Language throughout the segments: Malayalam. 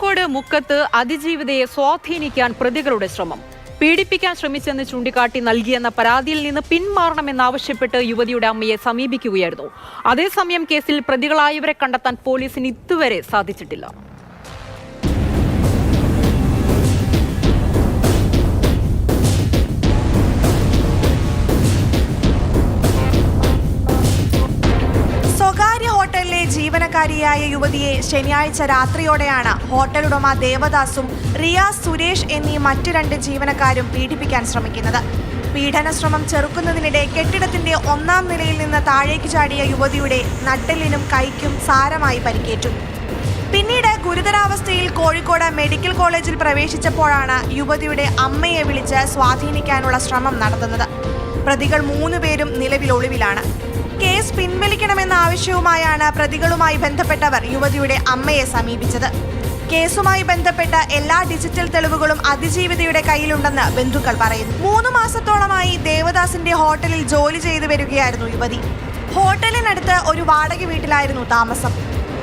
കോഴിക്കോട് മുക്കത്ത് അതിജീവിതയെ സ്വാധീനിക്കാൻ പ്രതികളുടെ ശ്രമം. പീഡിപ്പിക്കാൻ ശ്രമിച്ചെന്ന് ചൂണ്ടിക്കാട്ടി നൽകിയെന്ന പരാതിയിൽ നിന്ന് പിന്മാറണമെന്നാവശ്യപ്പെട്ട് യുവതിയുടെ അമ്മയെ സമീപിക്കുകയായിരുന്നു. അതേസമയം കേസിൽ പ്രതികളായവരെ കണ്ടെത്താൻ പോലീസിന് ഇതുവരെ സാധിച്ചിട്ടില്ല. ജീവനക്കാരിയായ യുവതിയെ ശനിയാഴ്ച രാത്രിയോടെയാണ് ഹോട്ടൽ ഉടമ ദേവദാസും റിയാസ് സുരേഷ് എന്നീ മറ്റു രണ്ട് ജീവനക്കാരും പീഡിപ്പിക്കാൻ ശ്രമിക്കുന്നത്. പീഡന ശ്രമം ചെറുക്കുന്നതിനിടെ കെട്ടിടത്തിന്റെ ഒന്നാം നിലയിൽ നിന്ന് താഴേക്ക് ചാടിയ യുവതിയുടെ നട്ടെല്ലിനും കൈക്കും സാരമായി പരിക്കേറ്റു. പിന്നീട് ഗുരുതരാവസ്ഥയിൽ കോഴിക്കോട് മെഡിക്കൽ കോളേജിൽ പ്രവേശിച്ചപ്പോഴാണ് യുവതിയുടെ അമ്മയെ വിളിച്ച് സ്വാധീനിക്കാനുള്ള ശ്രമം നടത്തുന്നത് പ്രതികൾ മൂന്നുപേരും നിലവിൽ ഒളിവിലാണ്. കേസ് പിൻവലിക്കണമെന്ന ആവശ്യവുമായാണ് പ്രതികളുമായി ബന്ധപ്പെട്ടവർ യുവതിയുടെ അമ്മയെ സമീപിച്ചത്. കേസുമായി ബന്ധപ്പെട്ട എല്ലാ ഡിജിറ്റൽ തെളിവുകളും അതിജീവിതയുടെ കയ്യിലുണ്ടെന്ന് ബന്ധുക്കൾ പറയുന്നു. മൂന്ന് മാസത്തോളമായി ദേവദാസിന്റെ ഹോട്ടലിൽ ജോലി ചെയ്തു വരികയായിരുന്നു യുവതി. ഹോട്ടലിനടുത്ത് ഒരു വാടക വീട്ടിലായിരുന്നു താമസം.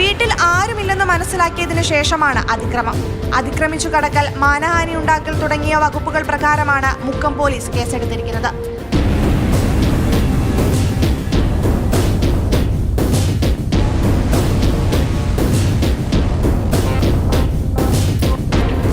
വീട്ടിൽ ആരുമില്ലെന്ന് മനസ്സിലാക്കിയതിനു ശേഷമാണ് അതിക്രമം. അതിക്രമിച്ചു കടക്കൽ മാനഹാനി ഉണ്ടാക്കൽ തുടങ്ങിയ വകുപ്പുകൾ പ്രകാരമാണ് മുക്കം പോലീസ് കേസെടുത്തിരിക്കുന്നത്.